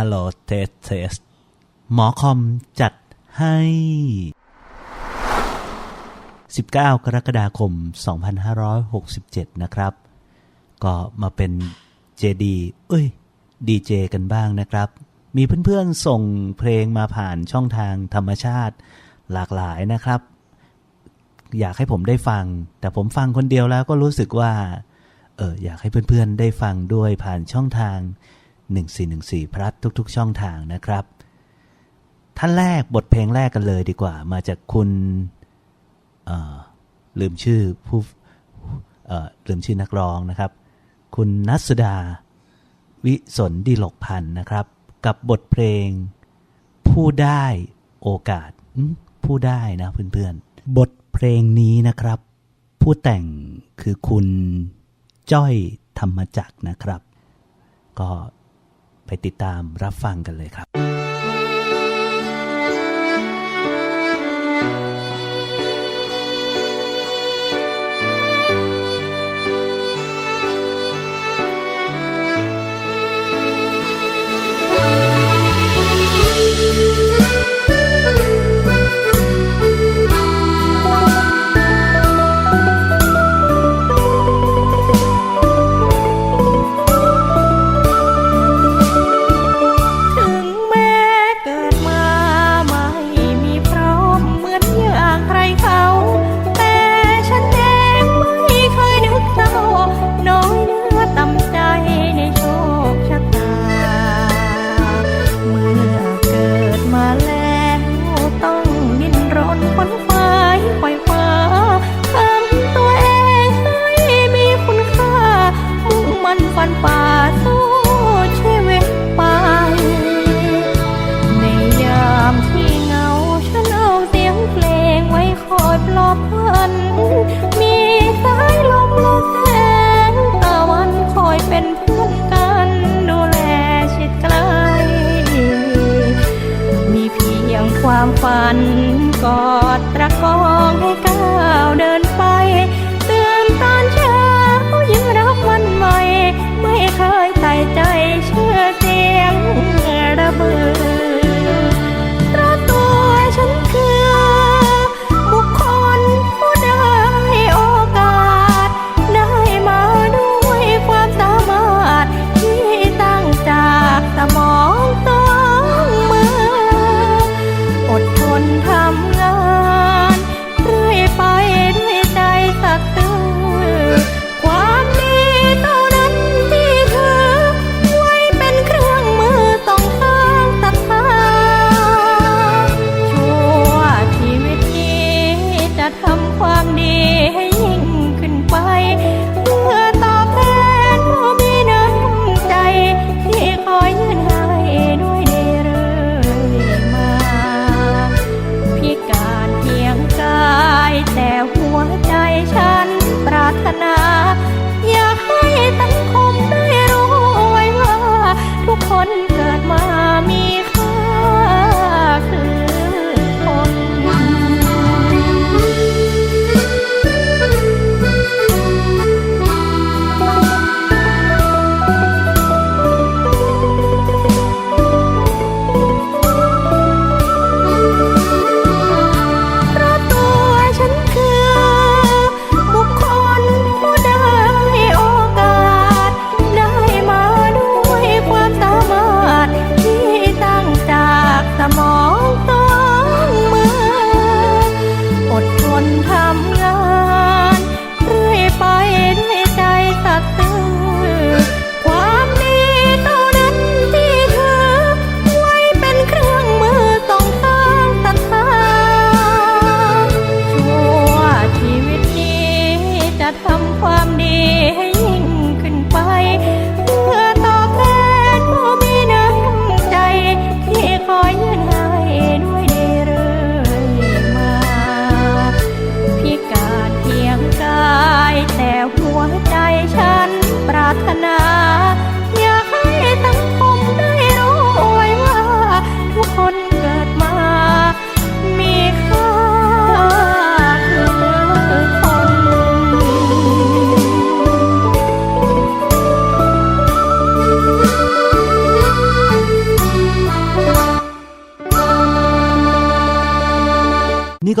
ฮัลโหลเทสเทสหมอคอมจัดให้ 19 กรกฎาคม 2567 นะครับ ก็มาเป็น JD เอ้ย DJ กันบ้างนะครับ มีเพื่อนๆส่งเพลงมาผ่านช่องทางธรรมชาติหลากหลายนะครับ อยากให้ผมได้ฟัง แต่ผมฟังคนเดียวแล้วก็รู้สึกว่า เอออยากให้เพื่อนๆได้ฟังด้วยผ่านช่องทาง 1414 พลัดทุกๆ ช่องทางนะครับ ท่านแรกบทเพลงแรกกันเลยดีกว่า มาจากคุณลืมชื่อผู้ลืมชื่อนักร้องนะครับ คุณนัสดา วิสนดีหลกพันนะครับ กับบทเพลง ผู้ได้โอกาสผู้ได้นะเพื่อนๆ บทเพลงนี้นะครับ ผู้แต่งคือคุณจ้อยธรรมจักรนะครับ ก็ ไปติดตามรับฟังกันเลยครับ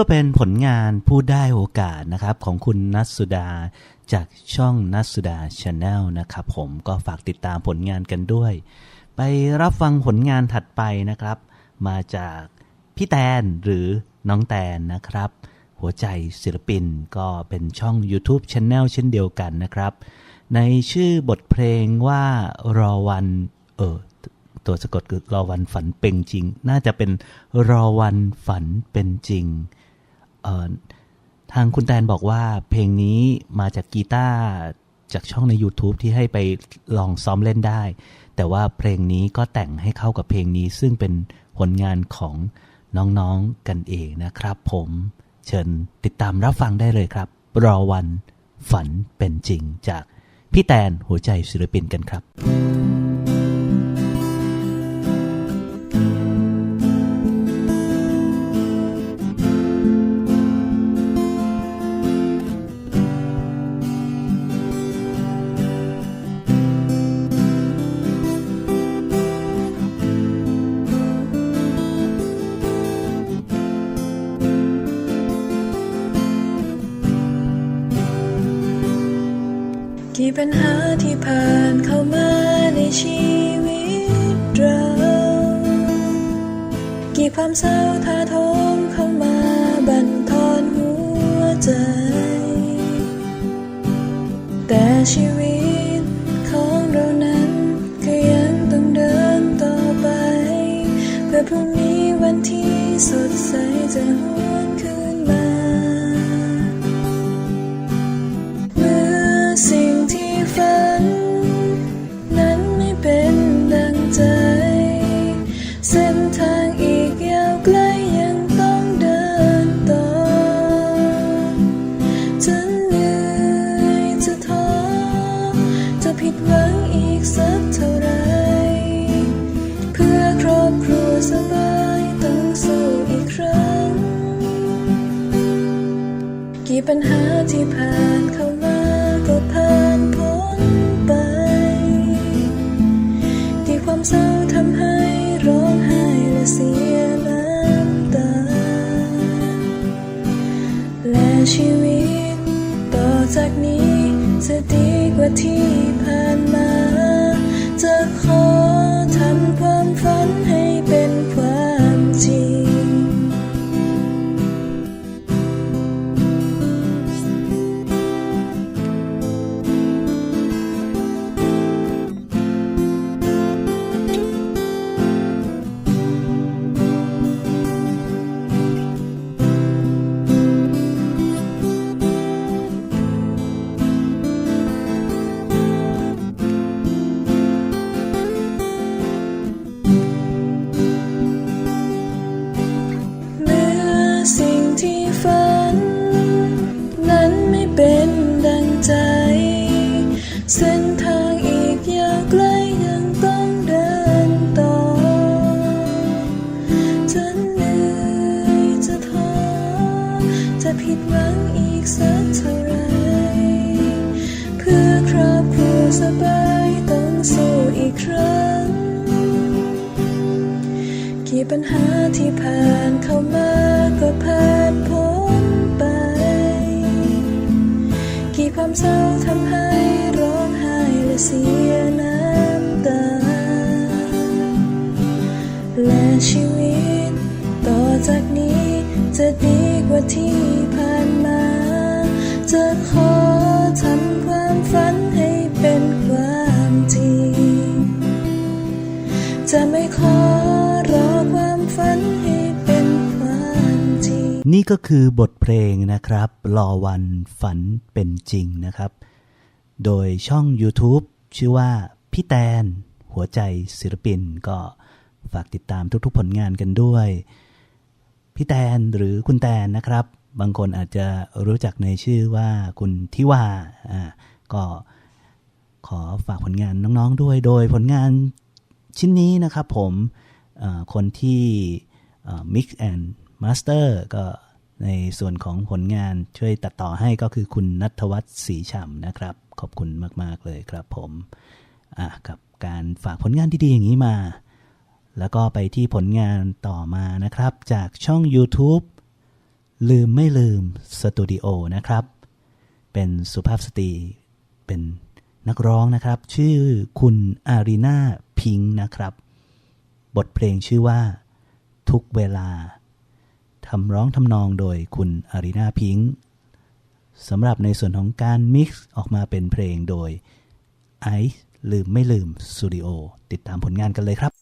ก็เป็นผลงานพูดได้โอกาสนะครับ ของคุณนัทสุดาจากช่องนัทสุดาชาแนลนะครับ ผมก็ฝากติดตามผลงานกันด้วย ไปรับฟังผลงานถัดไปนะครับ มาจากพี่แตนหรือน้องแตนนะครับ หัวใจศิลปินก็เป็นช่อง YouTube Channel เช่นเดียวกันนะครับ ในชื่อบทเพลงว่ารอวัน เออตัวสะกดคือรอวันฝันเป็นจริง น่าจะเป็นรอวันฝันเป็นจริง ทางคุณแตนบอกว่าเพลงนี้มาจากกีตาร์จากช่องใน YouTube ที่ให้ไปลองซ้อมเล่นได้ แต่ว่าเพลงนี้ก็แต่งให้เข้ากับเพลงนี้ ซึ่งเป็นผลงานของน้องๆกันเองนะครับ ผมเชิญติดตามรับฟังได้เลยครับ รอวันฝันเป็นจริงจากพี่แตนหัวใจศิลปินกันครับ ปัญหาที่ผ่านเข้ามาในชีวิตเรา กี่ความเศร้าท่าทมเข้ามาบั่นทอนหัวใจ แต่ชีวิตของเรานั้นก็ยังต้องเดินต่อไป เพื่อพรุ่งนี้วันที่สดใส ปัญหา นี่ก็คือบทเพลงนะครับรอวันฝันเป็นจริงนะครับ โดยช่อง YouTube ชื่อว่าพี่แตน หัวใจศิลปินก็ฝากติดตามทุกๆผลงานกันด้วย พี่แตนหรือคุณแตนนะครับ บางคนอาจจะรู้จักในชื่อว่าคุณทิวาอ่าก็ขอฝากผลงานน้องๆด้วย โดยผลงานชิ้นนี้นะครับผมคนที่เอ่อ mix and master ก็ ในส่วนของผลงานช่วยตัดต่อให้ก็คือคุณนัทวัฒน์ศรีฉ่ำนะครับ ขอบคุณมาก ๆ เลยครับผมกับการฝากผลงานดีๆ อย่างนี้มา แล้วก็ไปที่ผลงานต่อมานะครับ จากช่อง YouTube ลืมไม่ลืมสตูดิโอนะครับ เป็นสุภาพสตรีเป็นนักร้องนะครับ ชื่อคุณอารีนาพิงค์นะครับ บทเพลงชื่อว่า ทุกเวลา คำร้องทำนองโดยคุณอารีนาพิงค์สำหรับในส่วนของการมิกซ์ออกมาเป็นเพลงโดยไอซ์ลืมไม่ลืมสตูดิโอติดตามผลงานกันเลยครับ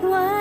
what?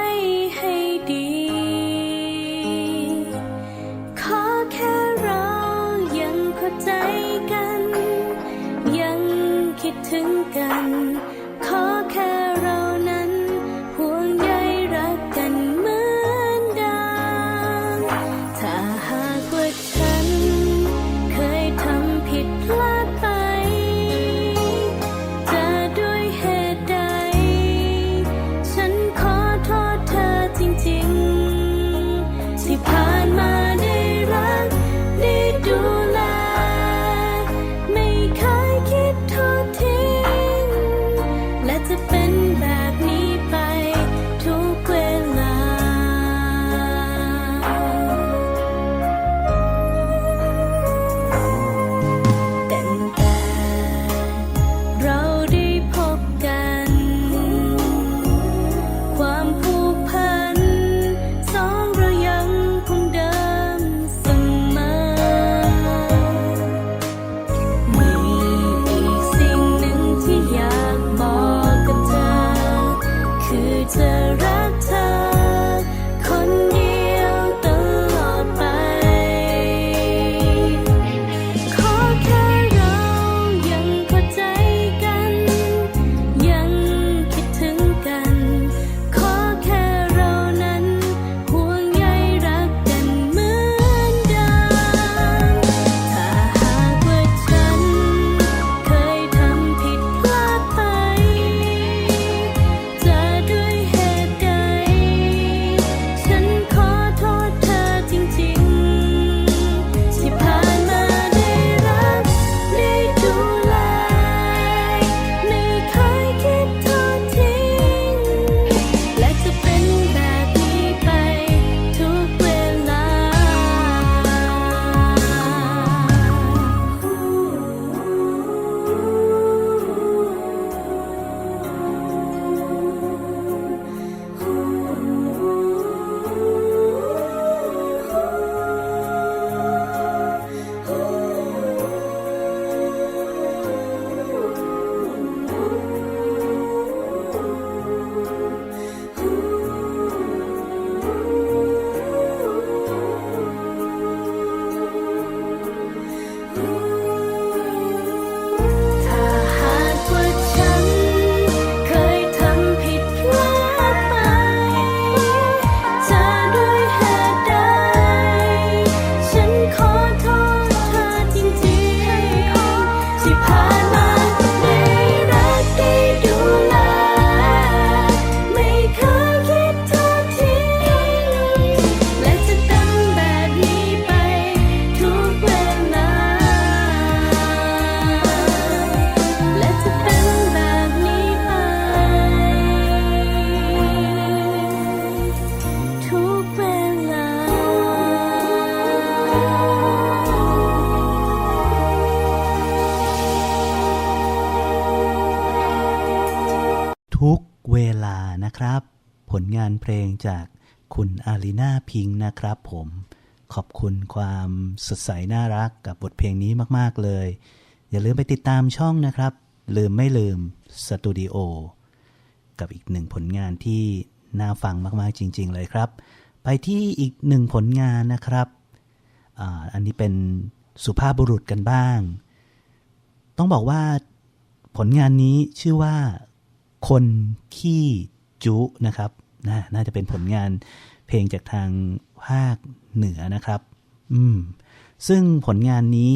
ับ ผลงานเพลงจากคุณอารีนาพิงนะครับผมขอบคุณความสดใสน่ารักกับบทเพลงนี้มาก ๆ เลย อย่าลืมไปติดตามช่องนะครับ ลืมไม่ลืมสตูดิโอกับอีกหนึ่งผลงานที่น่าฟังมาก ๆ จริง ๆ เลยครับ ไปที่อีกหนึ่งผลงานนะครับออันนี้เป็นสุภาพบุรุษกันบ้าง ต้องบอกว่าผลงานนี้ชื่อว่า คนขี้ จุนะครับนะน่าจะเป็นผลงานเพลงจากทางภาคเหนือนะครับ อืม ซึ่งผลงานนี้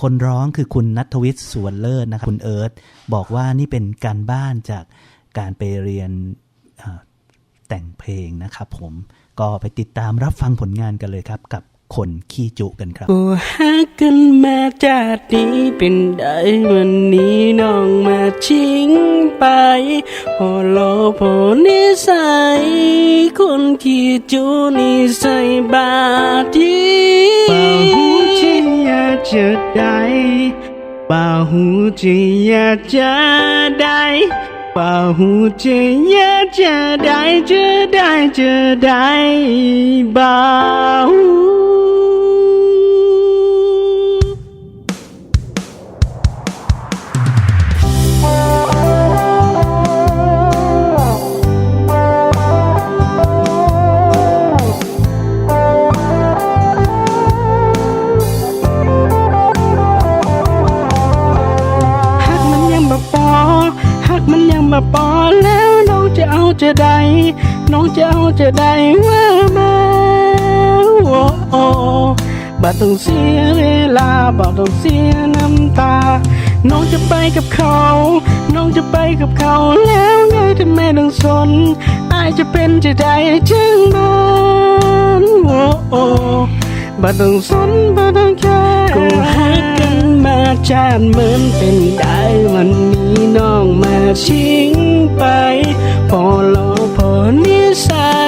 คนร้องคือคุณนัทวิทย์สวนเลิศนะครับ คุณเอิร์ธบอกว่านี่เป็นการบ้านจากการไปเรียนแต่งเพลงนะครับผมก็ไปติดตามรับฟังผลงานกันเลยครับ กับ คนขี้จุกันครับกูหักกันมาจากนี้เป็นได้วันนี้น้องมาทิ้งไปพอโลพอนิสัยคนขี้จูนิสัยบาดีป่าหูจีอยากจะได้ป่าหูจีอยากจะได้ ป่าหูจะยากจะได้จะได้จะได้บ่าหู จะได้ว่ามาโอ้โอ้บ่ต้องเสียเวลาบ่ต้องเสียน้ำตา น้องจะไปกับเขา น้องจะไปกับเขาแล้วไงทำไมต้องสนอายจะเป็นจะได้จึงมันโอ้โอ้บ่ต้องสนบ่ต้องแค่กูหักกันมาจานเหมือนเป็นได้วันนี้น้องมาชิงไป พอรอพอนิสัย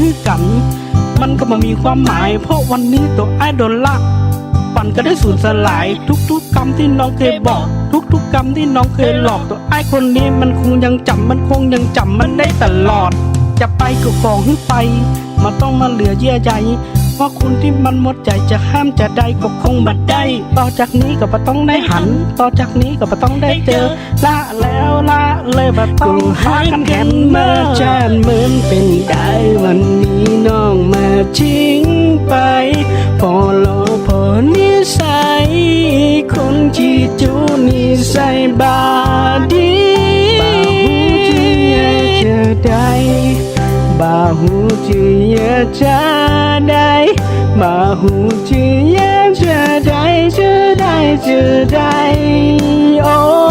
คยให้กัน มันก็มามีความหมาย เพราะวันนี้ตัวไอ้โดนละฝันก็ได้สูญสลาย ทุกๆคำที่น้องเคยบอก ทุกๆคำที่น้องเคยหลอกตัวไอ้คนนี้มันคงยังจำมันคงยังจำมันได้ตลอด จะไปก็กองให้ไปมาต้องมาเหลือเยื่อใยเพราะคุณที่มันหมดใจจะห้ามจะได้ก็คงบัด ต่อจากนี้ก็บ่ต้องได้หัน ต่อจากนี้ก็บ่ต้องได้เจอละแล้วละเลยบ่ต้องหากันแถมมาจานเหมือนเป็นได้วันนี้น้องมาทิ้งไป พอรอพอนิสัยคนที่จูนิสัยบาดีบ่าหูที่อยากจะได้บ่าหูที่อยากจะได้จะได้ จะได้โอ้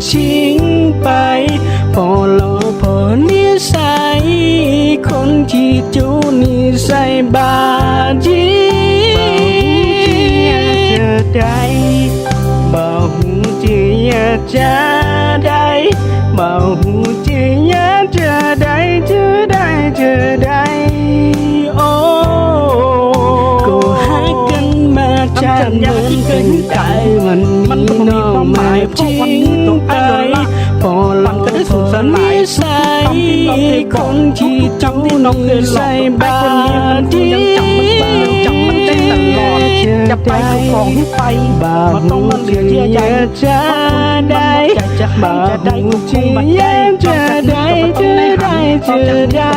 อชิงไป พอรอพอนิสัย คนที่จูนิสัยบาดีจะได้บ่หูที่อยากจะได้บ่หูที่อยากจะได้จะได้จะได้โอ้ก็หักกันมาจากเหมือนเป็นไก่วันนี้น้องมาทิ้ งไปพอเราพอนิสัยคนที่จำที่น้องเคยใส่บาดีจะไปก็ของให้ไปบ่าหูที่อยากจะได้บ่าหูที่อยากจะได้จะได้จะได้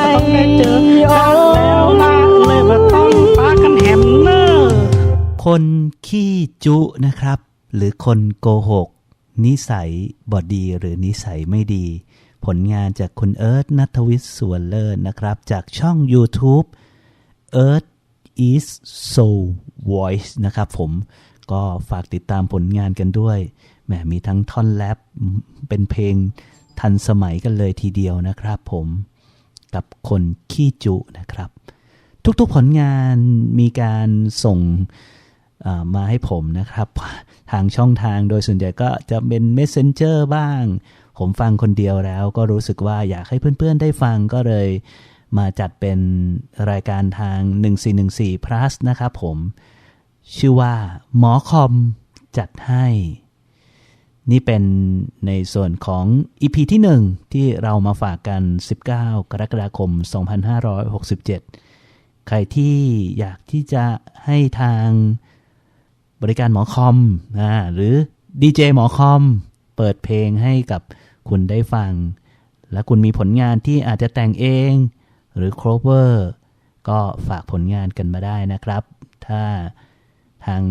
โอ้เลยมาต้องพากันแหมเนอคนขี้จุนะครับ หรือคนโกหก นิสัยบอดีหรือนิสัยไม่ดี ผลงานจากคุณเอิร์ธนัทวิทย์สวนเลิศนะครับ จากช่อง YouTube Earth is Soul Voice นะครับผมก็ฝากติดตามผลงานกันด้วยแหมมีทั้งท่อนแรปเป็นเพลงทันสมัยกันเลยทีเดียวนะครับผมกับคนขี้จุนะครับ ทุกๆผลงานมีการส่ง มาให้ผมนะครับ ทางช่องทางโดยส่วนใหญ่ก็จะเป็น Messenger บ้าง ผมฟังคนเดียวแล้วก็รู้สึกว่าอยากให้เพื่อนๆได้ฟังก็เลย มาจัดเป็นรายการทาง 1414 plus นะครับผม ชื่อว่าหมอคอมจัดให้ นี่เป็นในส่วนของ EP ที่ 1 ที่เรามาฝากกัน 19 กรกฎาคม 2567 ใครที่อยากที่จะให้ทาง บริการหมอคอมนะหรือดีเจหมอคอม เปิดเพลงให้กับคุณได้ฟัง และคุณมีผลงานที่อาจจะแต่งเอง หรือ cover ก็ฝากผลงานกันมาได้นะครับ ถ้าทาง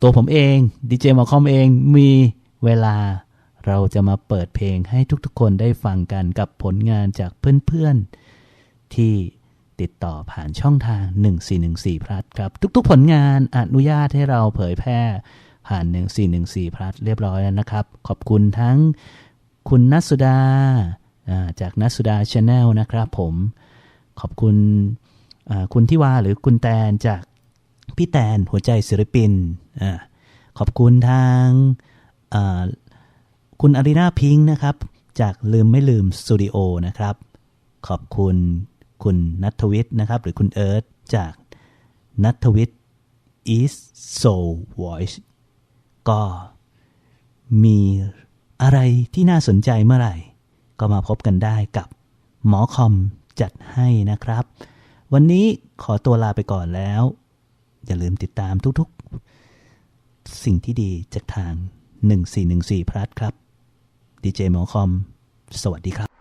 ตัวผมเองดีเจหมอคอมเองมีเวลาเราจะมาเปิดเพลงให้ทุกๆคนได้ฟังกันกับผลงานจากเพื่อนๆที่ ติดต่อผ่านช่องทาง 1414 พลัสครับ ทุกๆผลงานอนุญาตให้เราเผยแพร่ผ่าน 1414 พลัสเรียบร้อยแล้วนะครับ ขอบคุณทั้งคุณนัสุดาอ่าจากนัสุดาชาแนลนะครับผม ขอบคุณคุณทิวาหรือคุณแตนจากพี่แตนหัวใจศิลปินอขอบคุณทางคุณอารีนาพิงค์นะครับ จากลืมไม่ลืมสตูดิโอนะครับ ขอบคุณ คุณนัทวิทย์นะครับ หรือคุณเอิร์ธจากนัทวิทย์ is soul voice ก็มีอะไรที่น่าสนใจเมื่อไหร่ ก็มาพบกันได้กับหมอคอมจัดให้นะครับ วันนี้ขอตัวลาไปก่อนแล้ว อย่าลืมติดตามทุกๆ สิ่งที่ดีจากทาง 1414พลัสครับดีเจหมอคอม สวัสดีครับ